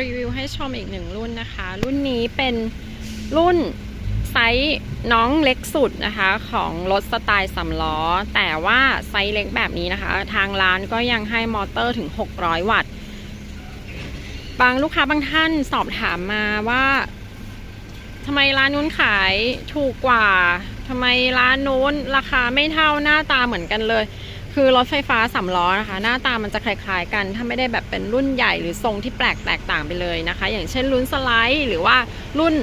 รีวิวให้ชมอีกหนึ่งรุ่นนะคะ รุ่นนี้เป็นรุ่นไซส์น้องเล็กสุดนะคะของรถสไตล์สำล้อ แต่ว่าไซส์เล็กแบบนี้นะคะ ทางร้านก็ยังให้มอเตอร์ถึง 600 วัตต์ บางลูกค้าบางท่านสอบถามมาว่าทำไมร้านนู้นขายถูกกว่าทำไมร้านนู้นราคาไม่เท่าหน้าตาเหมือนกันเลย คือรถไฟฟ้าสามล้อนะคะ หน้าตามันจะคล้ายๆกัน ถ้าไม่ได้แบบเป็นรุ่นใหญ่หรือทรงที่แปลกแตกต่างไปเลยนะคะ อย่างเช่นรุ่นสไลด์ หรือว่ารุ่น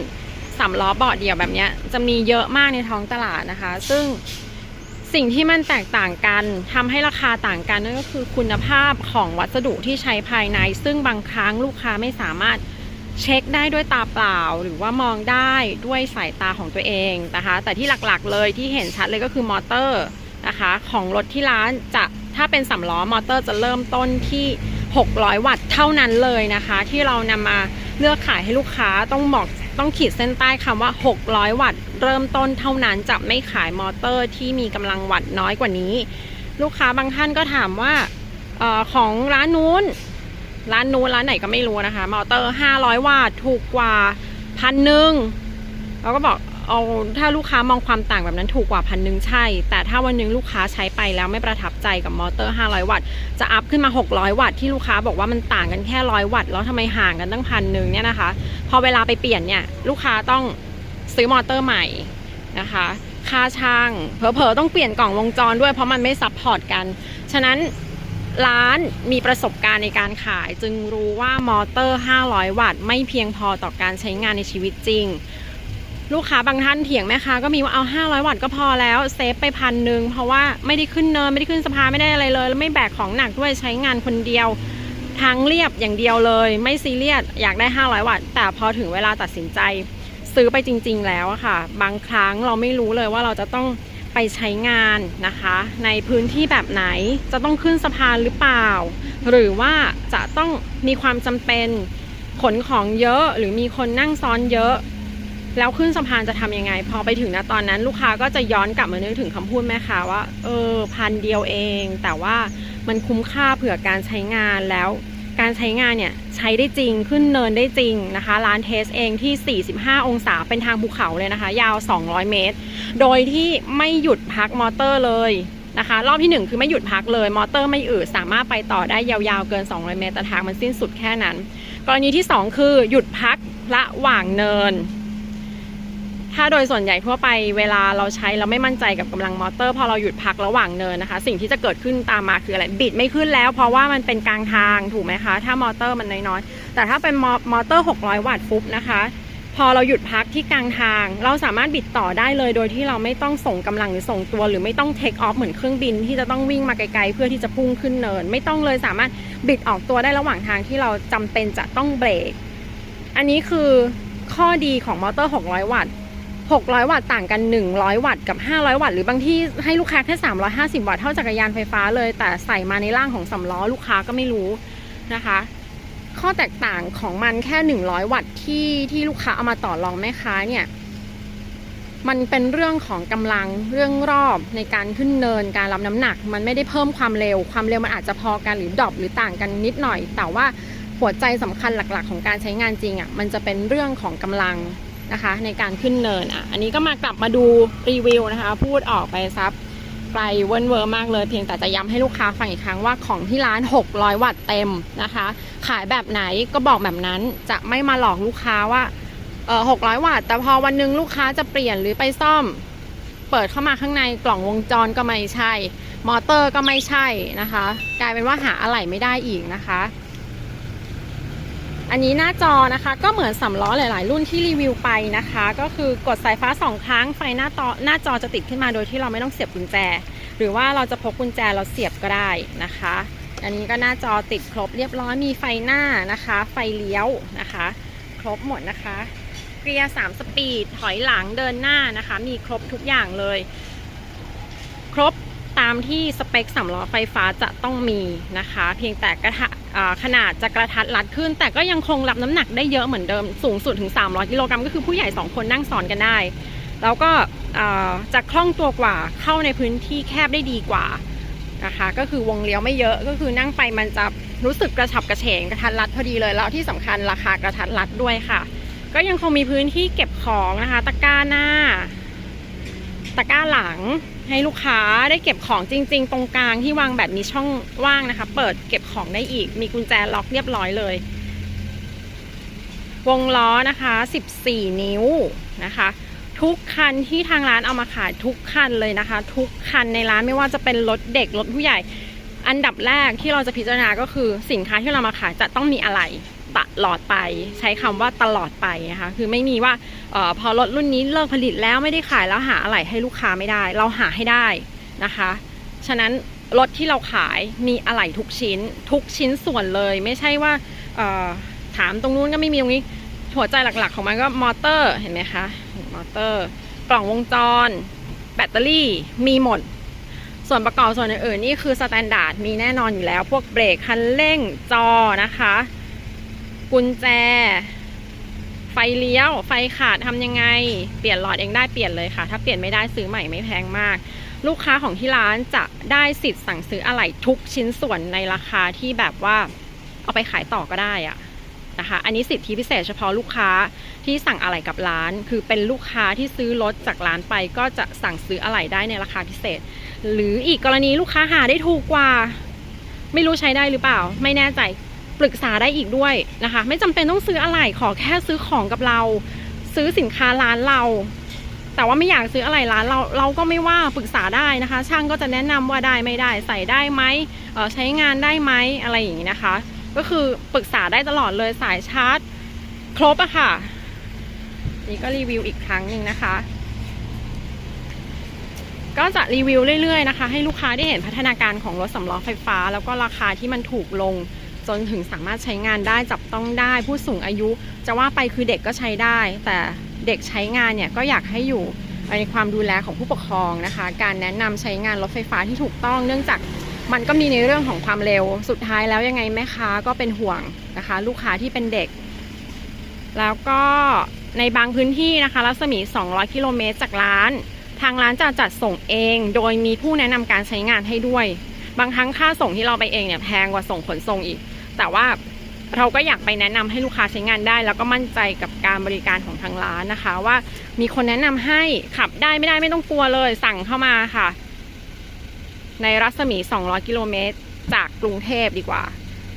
สามล้อเบาะเดี่ยวแบบนี้จะมีเยอะมากในท้องตลาดนะคะ ซึ่งสิ่งที่มันแตกต่างกันทำให้ราคาต่างกันนั่นก็คือคุณภาพของวัสดุที่ใช้ภายใน ซึ่งบางครั้งลูกค้าไม่สามารถเช็คได้ด้วยตาเปล่า หรือว่ามองได้ด้วยสายตาของตัวเองนะคะ แต่ที่หลักๆเลยที่เห็นชัดเลยก็คือมอเตอร์ นะคะ ของรถที่ร้านจะถ้าเป็นสำล้อมอเตอร์จะเริ่มต้นที่ 600 วัตต์เท่านั้นเลยนะคะ ที่เรานำมาเลือกขายให้ลูกค้าต้องบอกต้องขีดเส้นใต้คำว่า 600 วัตต์เริ่มต้นเท่านั้นจะไม่ขายมอเตอร์ที่มีกำลังวัตต์น้อยกว่านี้ ลูกค้าบางท่านก็ถามว่าออของร้านนู้น ร้านนู้นร้านไหนก็ไม่รู้นะคะ มอเตอร์ 500 วัตต์ถูกกว่าพันหนึ่งเราก็บอก เอาถ้าลูกค้ามองความต่างแบบนั้นถูกกว่าพันหนึ่งใช่ แต่ถ้าวันหนึงลูกค้าใช้ไปแล้วไม่ประทับใจกับมอเตอร์ 500 วัตต์จะอัพขึ้นมา 600 วัตต์ที่ลูกค้าบอกว่ามันต่างกันแค่100วัตต์แล้วทำไมห่างกันตั้งพันหนึ่งเนี่ยนะคะ พอเวลาไปเปลี่ยนเนี่ยลูกค้าต้องซื้อมอเตอร์ใหม่นะคะ ค่าช่างเผลอๆต้องเปลี่ยนกล่องวงจรด้วยเพราะมันไม่ซับพอร์ตกัน ฉะนั้นร้านมีประสบการณ์ในการขาย จึงรู้ว่ามอเตอร์ 500 วัตต์ไม่เพียงพอต่อการใช้งานในชีวิตจริง ลูกค้าบางท่านเถียงแม่ค้าก็มีว่าเอา 500 วัตต์ก็พอแล้วเซฟไปพันหนึ่งเพราะว่าไม่ได้ขึ้นเนินไม่ได้ขึ้นสะพานไม่ได้อะไรเลย แล้วไม่แบกของหนักด้วยใช้งานคนเดียวทางเรียบอย่างเดียวเลย ไม่ซีเรียสอยากได้ 500 วัตต์แต่พอถึงเวลาตัดสินใจ ซื้อไปจริง ๆ แล้วอะค่ะ บางครั้งเราไม่รู้เลยว่าเราจะต้องไปใช้งานนะคะ ในพื้นที่แบบไหนจะต้องขึ้นสะพานหรือเปล่า หรือว่าจะต้องมีความจำเป็นขนของเยอะหรือมีคนนั่งซ้อนเยอะ แล้วขึ้นสะพานจะทำยังไง พอไปถึงนะตอนนั้น ลูกค้าก็จะย้อนกลับมานึกถึงคำพูดแม่ค้าว่า เออพันเดียวเอง แต่ว่ามันคุ้มค่าเผื่อการใช้งานแล้ว การใช้งานเนี่ยใช้ได้จริงขึ้นเนินได้จริงนะคะ ร้านเทสเองที่ 45 องศาเป็นทางภูเขาเลยนะคะ ยาว 200 เมตร โดยที่ไม่หยุดพักมอเตอร์เลยนะคะ รอบที่ 1 คือไม่หยุดพักเลย มอเตอร์ไม่อืดสามารถไปต่อได้ยาวๆเกิน 200 เมตรแต่ทางมันสิ้นสุดแค่นั้น กรณีที่ 2 คือหยุดพักระหว่างเนิน ถ้าโดยส่วนใหญ่ทั่วไปเวลาเราใช้เราไม่มั่นใจกับกำลังมอเตอร์พอเราหยุดพักระหว่างเนินนะคะ สิ่งที่จะเกิดขึ้นตามมาคืออะไรบิดไม่ขึ้นแล้ว เพราะว่ามันเป็นกลางทางถูกไหมคะ ถ้ามอเตอร์มันน้อยๆ แต่ถ้าเป็นมอเตอร์ 600 วัตต์ฟุบนะคะ พอเราหยุดพักที่กลางทาง เราสามารถบิดต่อได้เลย โดยที่เราไม่ต้องส่งกำลังหรือส่งตัว หรือไม่ต้องเทคออฟเหมือนเครื่องบินที่จะต้องวิ่งมาไกลๆเพื่อที่จะพุ่งขึ้นเนิน ไม่ต้องเลยสามารถบิดออกตัวได้ระหว่างทางที่เราจำเป็นจะต้องเบรกอันนี้คือข้อดีของมอเตอร์ 600 วัตต์ 600 วัตต์ต่างกัน 100 วัตต์กับ 500 วัตต์หรือบางที่ให้ลูกค้าแค่ 350 วัตต์เท่าจักรยานไฟฟ้าเลย แต่ใส่มาในร่างของสำล้อลูกค้าก็ไม่รู้นะคะ ข้อแตกต่างของมันแค่ 100 วัตต์ที่ที่ลูกค้าเอามาต่อรองแม่ค้าเนี่ยมันเป็นเรื่องของกำลังเรื่องรอบในการขึ้นเนินการรับน้ำหนัก มันไม่ได้เพิ่มความเร็ว ความเร็วมันอาจจะพอกันหรือดรอปหรือต่างกันนิดหน่อย แต่ว่าหัวใจสำคัญหลักๆ ของการใช้งานจริงอะ่ะมันจะเป็นเรื่องของกำลัง นะคะ ในการขึ้นเนินอะ อันนี้ก็มากลับมาดูรีวิวนะคะ พูดออกไปซับไกลเวิร์นเวอร์มากเลย เพียงแต่จะย้ำให้ลูกค้าฟังอีกครั้งว่าของที่ร้าน 600 วัตต์เต็มนะคะ ขายแบบไหนก็บอกแบบนั้นจะไม่มาหลอกลูกค้าว่าเออ600 วัตต์แต่พอวันนึงลูกค้าจะเปลี่ยนหรือไปซ่อม เปิดเข้ามาข้างในกล่องวงจรก็ไม่ใช่ มอเตอร์ก็ไม่ใช่นะคะ กลายเป็นว่าหาอะไหล่ไม่ได้อีกนะคะ อันนี้หน้าจอนะคะก็เหมือนสำล้อหลาย ๆ รุ่นที่รีวิวไปนะคะ ก็คือกดสายฟ้าสองครั้งไฟหน้าจอหน้าจอจะติดขึ้นมาโดยที่เราไม่ต้องเสียบกุญแจ หรือว่าเราจะพกกุญแจเราเสียบก็ได้นะคะ อันนี้ก็หน้าจอติดครบเรียบร้อยมีไฟหน้านะคะ ไฟเลี้ยวนะคะ ครบหมดนะคะเกียร์3สปีดถอยหลังเดินหน้านะคะ มีครบทุกอย่างเลย ครบตามที่สเปคสำล้อไฟฟ้าจะต้องมีนะคะ เพียงแต่กระทะ ขนาดจะกระทัดรัดขึ้น แต่ก็ยังคงรับน้ำหนักได้เยอะเหมือนเดิมสูงสุดถึง 300กิโลกรัมก็คือผู้ใหญ่ 2 คนนั่งซ้อนกันได้ แล้วก็จะคล่องตัวกว่าเข้าในพื้นที่แคบได้ดีกว่านะคะก็คือวงเลี้ยวไม่เยอะก็คือนั่งไปมันจะรู้สึกกระฉับกระเฉงกระทัดรัดพอดีเลยแล้วที่สำคัญราคากระทัดรัดด้วยค่ะ ก็ยังคงมีพื้นที่เก็บของนะคะ ตะกร้าหน้า ตะกร้าหลัง ให้ลูกค้าได้เก็บของจริง ๆ ตรงกลางที่วางแบบมีช่องว่างนะคะ เปิดเก็บของได้อีก มีกุญแจล็อกเรียบร้อยเลย วงล้อนะคะ 14 นิ้วนะคะ ทุกคันที่ทางร้านเอามาขายทุกคันเลยนะคะ ทุกคันในร้านไม่ว่าจะเป็นรถเด็กรถผู้ใหญ่ อันดับแรกที่เราจะพิจารณาก็คือสินค้าที่เรามาขายจะต้องมีอะไร ตลอดไป ใช้คำว่าตลอดไปนะคะคือไม่มีว่าออพอรถรุ่นนี้เลิกผลิตแล้วไม่ได้ขายแล้วหาอะไรให้ลูกค้าไม่ได้ เราหาให้ได้นะคะ ฉะนั้นรถที่เราขายมีอะไหล่ทุกชิ้น ทุกชิ้นส่วนเลย ไม่ใช่ว่าถามตรงนู้นก็ไม่มีตรงนี้ หัวใจหลักๆของมันก็มอเตอร์เห็นไหมคะมอเตอร์ กล่องวงจร แบตเตอรี่มีหมด ส่วนประกอบส่วนอื่นๆนี่คือสแตนดาร์ดมีแน่นอนอยู่แล้ว พวกเบรกคันเร่งจอนะคะ กุญแจ ไฟเลี้ยว ไฟขาดทำยังไง เปลี่ยนหลอดเองได้เปลี่ยนเลยค่ะ ถ้าเปลี่ยนไม่ได้ซื้อใหม่ไม่แพงมาก ลูกค้าของที่ร้านจะได้สิทธิ์สั่งซื้ออะไหล่ทุกชิ้นส่วนในราคาที่แบบว่าเอาไปขายต่อก็ได้อะนะคะ อันนี้สิทธิพิเศษเฉพาะลูกค้าที่สั่งอะไหล่กับร้าน คือเป็นลูกค้าที่ซื้อรถจากร้านไป ก็จะสั่งซื้ออะไหล่ได้ในราคาพิเศษ หรืออีกกรณีลูกค้าหาได้ถูกกว่า ไม่รู้ใช้ได้หรือเปล่า ไม่แน่ใจ ปรึกษาได้อีกด้วยนะคะ ไม่จำเป็นต้องซื้ออะไหล่ขอแค่ซื้อของกับเรา ซื้อสินค้าร้านเรา แต่ว่าไม่อยากซื้ออะไรร้านเราเราก็ไม่ว่าปรึกษาได้นะคะ ช่างก็จะแนะนำว่าได้ไม่ได้ ใส่ได้ไหมใช้งานได้ไหมอะไรอย่างนี้นะคะ ก็คือปรึกษาได้ตลอดเลยสายชาร์จ ครบอะค่ะ นี่ก็รีวิวอีกครั้งหนึ่งนะคะก็จะรีวิวเรื่อยๆนะคะ ให้ลูกค้าได้เห็นพัฒนาการของรถสำล้อไฟฟ้า แล้วก็ราคาที่มันถูกลง จนถึงสามารถใช้งานได้จับต้องได้ ผู้สูงอายุ จะว่าไปคือเด็กก็ใช้ได้ แต่เด็กใช้งานเนี่ยก็อยากให้อยู่ในความดูแลของผู้ปกครองนะคะ การแนะนำใช้งานรถไฟฟ้าที่ถูกต้อง เนื่องจากมันก็มีในเรื่องของความเร็วสุดท้ายแล้วยังไงแม่ค้าก็เป็นห่วงนะคะ ลูกค้าที่เป็นเด็ก แล้วก็ในบางพื้นที่นะคะรัศมี 200 กิโลเมตรจากร้าน ทางร้านจะจัดส่งเอง โดยมีผู้แนะนำการใช้งานให้ด้วย บางครั้งค่าส่งที่เราไปเองเนี่ยแพงกว่าส่งขนส่งอีก แต่ว่าเราก็อยากไปแนะนำให้ลูกค้าใช้งานได้ แล้วก็มั่นใจกับการบริการของทางร้านนะคะ ว่ามีคนแนะนำให้ขับได้ไม่ได้ไม่ต้องกลัวเลย สั่งเข้ามาค่ะ ในรัศมี 200 กิโลเมตรจากกรุงเทพดีกว่า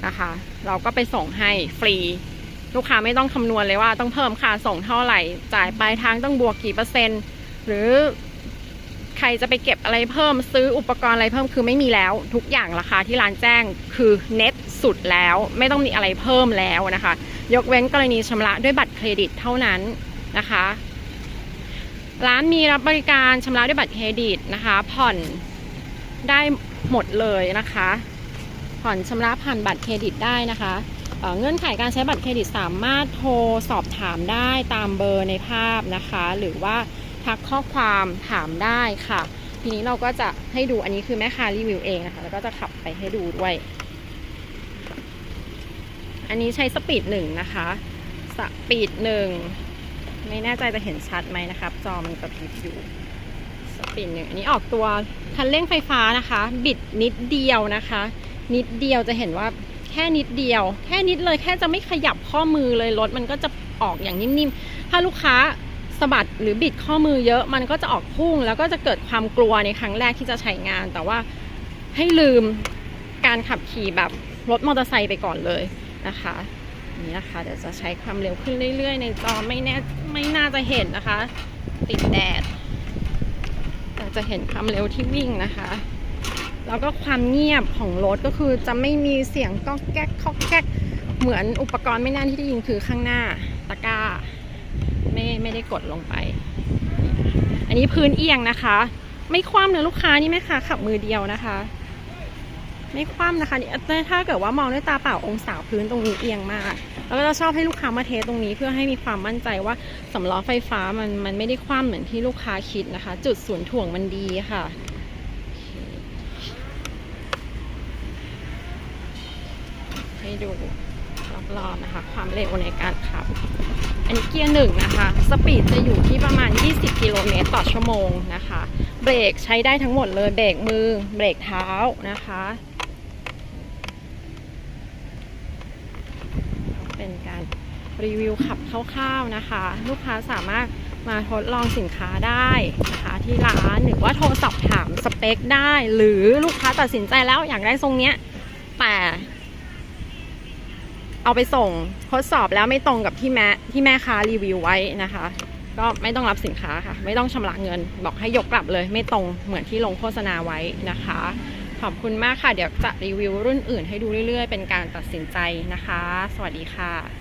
นะคะ เราก็ไปส่งให้ฟรี ลูกค้าไม่ต้องคำนวณเลยว่าต้องเพิ่มค่าส่งเท่าไหร่ จ่ายปลายทางต้องบวกกี่เปอร์เซ็นต์ หรือใครจะไปเก็บอะไรเพิ่มซื้ออุปกรณ์อะไรเพิ่มคือไม่มีแล้ว ทุกอย่างราคาที่ร้านแจ้งคือเน็ต สุดแล้ว ไม่ต้องมีอะไรเพิ่มแล้วนะคะ ยกเว้นกรณีชำระด้วยบัตรเครดิตเท่านั้นนะคะ ร้านมีรับบริการชำระด้วยบัตรเครดิตนะคะ ผ่อนได้หมดเลยนะคะ ผ่อนชำระผ่านบัตรเครดิตได้นะคะเเงื่อนไขการใช้บัตรเครดิตสามารถโทรสอบถามได้ตามเบอร์ในภาพนะคะ หรือว่าทักข้อความถามได้ค่ะ ทีนี้เราก็จะให้ดูอันนี้คือแม่ค้ารีวิวเองนะคะ แล้วก็จะขับไปให้ดูด้วย อันนี้ใช้สปีดหนึ่งนะคะ สปีดหนึ่งไม่แน่ใจจะเห็นชัดไหมนะครับ จอมันกระพริบอยู่สปีดหนึ่งอันนี้ออกตัวคันเร่งไฟฟ้านะคะ บิดนิดเดียวนะคะ นิดเดียวจะเห็นว่าแค่นิดเดียว แค่นิดเลยแค่จะไม่ขยับข้อมือเลยรถมันก็จะออกอย่างนิ่มๆ ถ้าลูกค้าสะบัดหรือบิดข้อมือเยอะมันก็จะออกพุ่ง แล้วก็จะเกิดความกลัวในครั้งแรกที่จะใช้งาน แต่ว่าให้ลืมการขับขี่แบบรถมอเตอร์ไซค์ไปก่อนเลย นะคะนี่นะคะเดี๋ยวจะใช้ความเร็วขึ้นเรื่อย ๆ ในจอไม่แน่ไม่น่าจะเห็นนะคะ ติดแดดแต่จะเห็นความเร็วที่วิ่งนะคะ แล้วก็ความเงียบของรถก็คือจะไม่มีเสียงก๊อแก๊กก๊อแก๊กเหมือนอุปกรณ์ไม่น่าที่ได้ยินคือข้างหน้าตะกร้า ไม่ไม่ได้กดลงไป อันนี้พื้นเอียงนะคะ ไม่คว่ำนะลูกค้านี่แม่ค้าขับมือเดียวนะคะ ไม่คว่ำนะคะนี่ถ้าเกิดว่ามองด้วยตาเปล่าองศาพื้นตรงนี้เอียงมากแล้วก็จะชอบให้ลูกค้ามาเทสตรงนี้เพื่อให้มีความมั่นใจว่าสำล้อไฟฟ้ามันมันไม่ได้คว่ำเหมือนที่ลูกค้าคิดนะคะ จุดศูนย์ถ่วงมันดีค่ะให้ดูรอบๆนะคะ ความเร็วในการขับ อันนี้เกียร์หนึ่งนะคะ สปีดจะอยู่ที่ประมาณ 20 กิโลเมตรต่อชั่วโมงนะคะ เบรกใช้ได้ทั้งหมดเลย เบรกมือ เบรกเท้านะคะ เป็นการรีวิวขับคร่าวๆนะคะ ลูกค้าสามารถมาทดลองสินค้าได้นะคะที่ร้านหรือว่าโทรสอบถามสเปคได้ หรือลูกค้าตัดสินใจแล้วอยากได้ทรงเนี้ยแต่เอาไปส่งทดสอบแล้วไม่ตรงกับที่แม่ที่แม่ค้ารีวิวไว้นะคะ ก็ไม่ต้องรับสินค้าค่ะ ไม่ต้องชำระเงิน บอกให้ยกกลับเลย ไม่ตรงเหมือนที่ลงโฆษณาไว้นะคะ ขอบคุณมากค่ะ เดี๋ยวจะรีวิวรุ่นอื่นให้ดูเรื่อยๆ เป็นการตัดสินใจนะคะ สวัสดีค่ะ